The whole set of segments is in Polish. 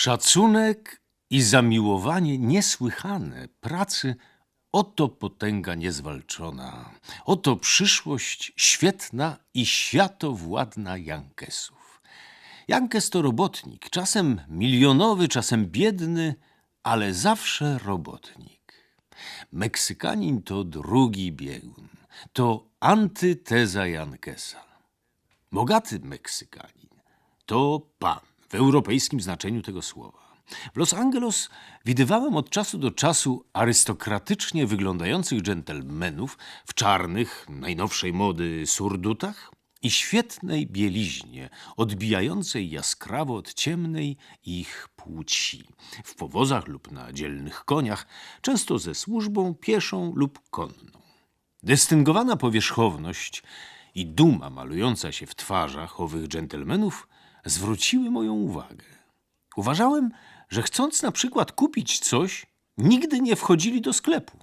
Szacunek i zamiłowanie niesłychane pracy oto potęga niezwalczona, oto przyszłość świetna i światowładna Jankesów. Jankes to robotnik, czasem milionowy, czasem biedny, ale zawsze robotnik. Meksykanin to drugi biegun, to antyteza Jankesa. Bogaty Meksykanin to pan w europejskim znaczeniu tego słowa. W Los Angeles widywałem od czasu do czasu arystokratycznie wyglądających dżentelmenów w czarnych, najnowszej mody surdutach i świetnej bieliźnie, odbijającej jaskrawo od ciemnej ich płci, w powozach lub na dzielnych koniach, często ze służbą pieszą lub konną. Dystyngowana powierzchowność i duma malująca się w twarzach owych dżentelmenów zwróciły moją uwagę. Uważałem, że chcąc na przykład kupić coś, nigdy nie wchodzili do sklepu,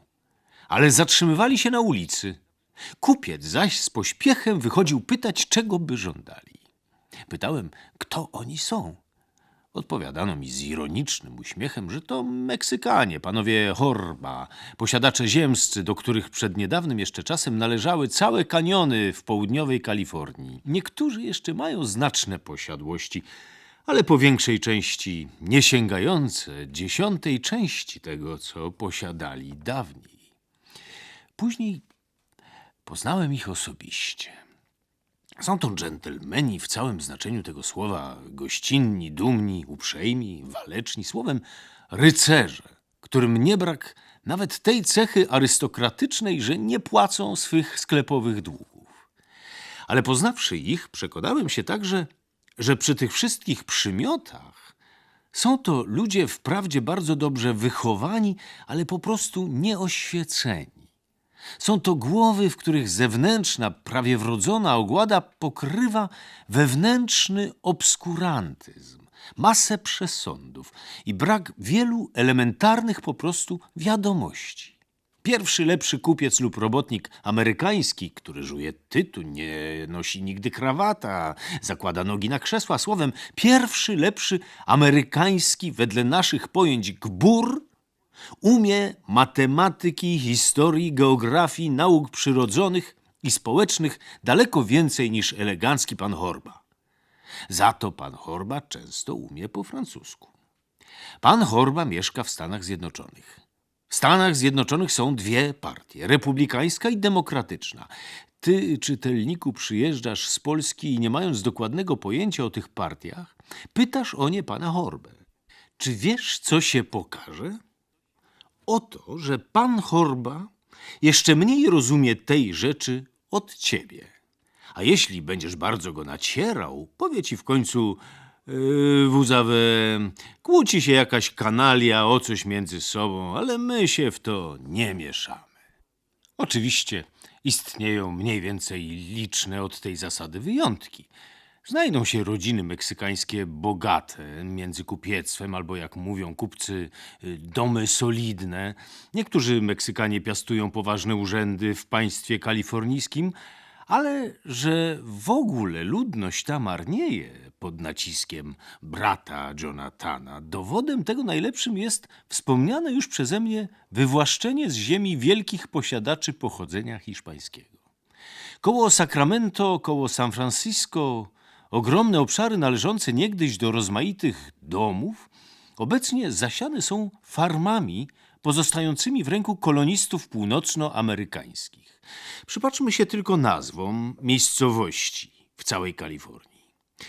ale zatrzymywali się na ulicy. Kupiec zaś z pośpiechem wychodził pytać, czego by żądali. Pytałem, kto oni są. Odpowiadano mi z ironicznym uśmiechem, że to Meksykanie, panowie Horba, posiadacze ziemscy, do których przed niedawnym jeszcze czasem należały całe kaniony w południowej Kalifornii. Niektórzy jeszcze mają znaczne posiadłości, ale po większej części nie sięgające dziesiątej części tego, co posiadali dawniej. Później poznałem ich osobiście. Są to dżentelmeni w całym znaczeniu tego słowa, gościnni, dumni, uprzejmi, waleczni, słowem rycerze, którym nie brak nawet tej cechy arystokratycznej, że nie płacą swych sklepowych długów. Ale poznawszy ich, przekonałem się także, że przy tych wszystkich przymiotach są to ludzie wprawdzie bardzo dobrze wychowani, ale po prostu nieoświeceni. Są to głowy, w których zewnętrzna, prawie wrodzona ogłada pokrywa wewnętrzny obskurantyzm, masę przesądów i brak wielu elementarnych po prostu wiadomości. Pierwszy lepszy kupiec lub robotnik amerykański, który żuje tytuł, nie nosi nigdy krawata, zakłada nogi na krzesła, słowem, pierwszy lepszy amerykański wedle naszych pojęć gbur umie matematyki, historii, geografii, nauk przyrodzonych i społecznych daleko więcej niż elegancki pan Horba. Za to pan Horba często umie po francusku. Pan Horba mieszka w Stanach Zjednoczonych. W Stanach Zjednoczonych są dwie partie, republikańska i demokratyczna. Ty, czytelniku, przyjeżdżasz z Polski i nie mając dokładnego pojęcia o tych partiach, pytasz o nie pana Horbę. Czy wiesz, co się pokaże? Oto, że pan Horba jeszcze mniej rozumie tej rzeczy od ciebie. A jeśli będziesz bardzo go nacierał, powie ci w końcu yy, wuzawę, kłóci się jakaś kanalia o coś między sobą, ale my się w to nie mieszamy. Oczywiście istnieją mniej więcej liczne od tej zasady wyjątki. Znajdą się rodziny meksykańskie bogate między kupiectwem, albo jak mówią kupcy, y, domy solidne. Niektórzy Meksykanie piastują poważne urzędy w państwie kalifornijskim, ale że w ogóle ludność ta marnieje pod naciskiem brata Jonathana, dowodem tego najlepszym jest wspomniane już przeze mnie wywłaszczenie z ziemi wielkich posiadaczy pochodzenia hiszpańskiego. Koło Sacramento, koło San Francisco, ogromne obszary należące niegdyś do rozmaitych domów, obecnie zasiane są farmami pozostającymi w ręku kolonistów północnoamerykańskich. Przypatrzmy się tylko nazwom miejscowości w całej Kalifornii.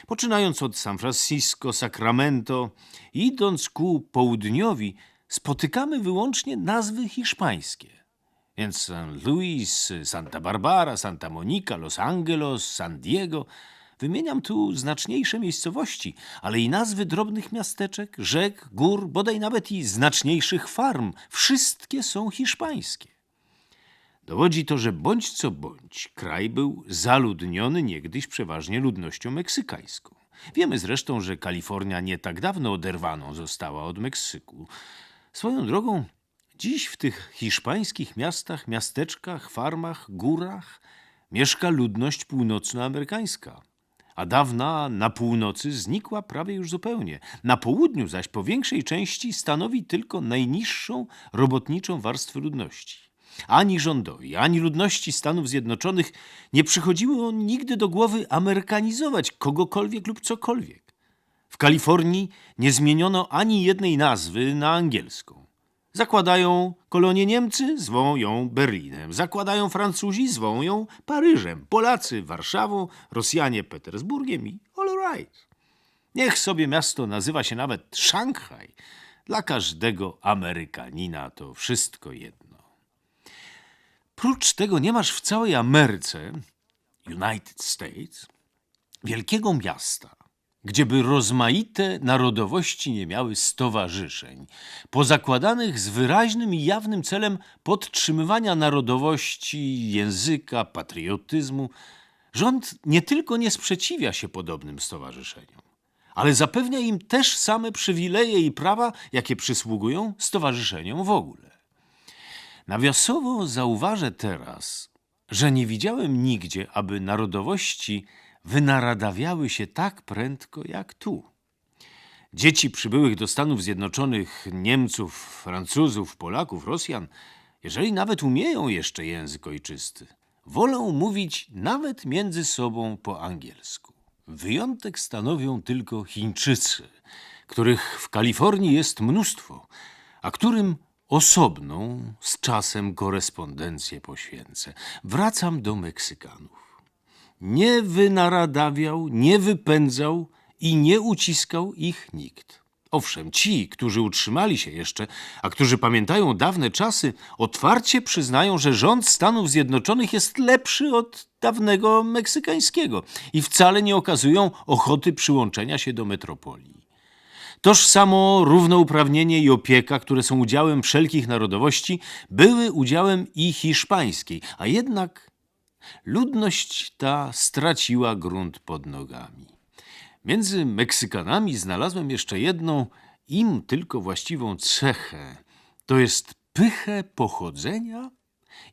Poczynając od San Francisco, Sacramento, idąc ku południowi, spotykamy wyłącznie nazwy hiszpańskie. Więc San Luis, Santa Barbara, Santa Monica, Los Angeles, San Diego. Wymieniam tu znaczniejsze miejscowości, ale i nazwy drobnych miasteczek, rzek, gór, bodaj nawet i znaczniejszych farm. Wszystkie są hiszpańskie. Dowodzi to, że bądź co bądź, kraj był zaludniony niegdyś przeważnie ludnością meksykańską. Wiemy zresztą, że Kalifornia nie tak dawno oderwaną została od Meksyku. Swoją drogą, dziś w tych hiszpańskich miastach, miasteczkach, farmach, górach mieszka ludność północnoamerykańska. A dawna na północy znikła prawie już zupełnie. Na południu zaś po większej części stanowi tylko najniższą robotniczą warstwę ludności. Ani rządowi, ani ludności Stanów Zjednoczonych nie przychodziło nigdy do głowy amerykanizować kogokolwiek lub cokolwiek. W Kalifornii nie zmieniono ani jednej nazwy na angielską. Zakładają kolonie Niemcy, zwą ją Berlinem. Zakładają Francuzi, zwą ją Paryżem. Polacy Warszawą, Rosjanie Petersburgiem i all right. Niech sobie miasto nazywa się nawet Szanghaj. Dla każdego Amerykanina to wszystko jedno. Prócz tego nie masz w całej Ameryce, United States, wielkiego miasta, gdzieby rozmaite narodowości nie miały stowarzyszeń, pozakładanych z wyraźnym i jawnym celem podtrzymywania narodowości, języka, patriotyzmu. Rząd nie tylko nie sprzeciwia się podobnym stowarzyszeniom, ale zapewnia im też same przywileje i prawa, jakie przysługują stowarzyszeniom w ogóle. Nawiasowo zauważę teraz, że nie widziałem nigdzie, aby narodowości wynaradawiały się tak prędko jak tu. Dzieci przybyłych do Stanów Zjednoczonych Niemców, Francuzów, Polaków, Rosjan, jeżeli nawet umieją jeszcze język ojczysty, wolą mówić nawet między sobą po angielsku. Wyjątek stanowią tylko Chińczycy, których w Kalifornii jest mnóstwo, a którym osobną z czasem korespondencję poświęcę. Wracam do Meksykanów. Nie wynaradawiał, nie wypędzał i nie uciskał ich nikt. Owszem, ci, którzy utrzymali się jeszcze, a którzy pamiętają dawne czasy, otwarcie przyznają, że rząd Stanów Zjednoczonych jest lepszy od dawnego meksykańskiego i wcale nie okazują ochoty przyłączenia się do metropolii. Toż samo równouprawnienie i opieka, które są udziałem wszelkich narodowości, były udziałem i hiszpańskiej, a jednak ludność ta straciła grunt pod nogami. Między Meksykanami znalazłem jeszcze jedną, im tylko właściwą cechę, to jest pychę pochodzenia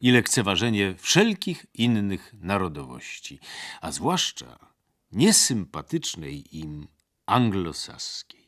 i lekceważenie wszelkich innych narodowości, a zwłaszcza niesympatycznej im anglosaskiej.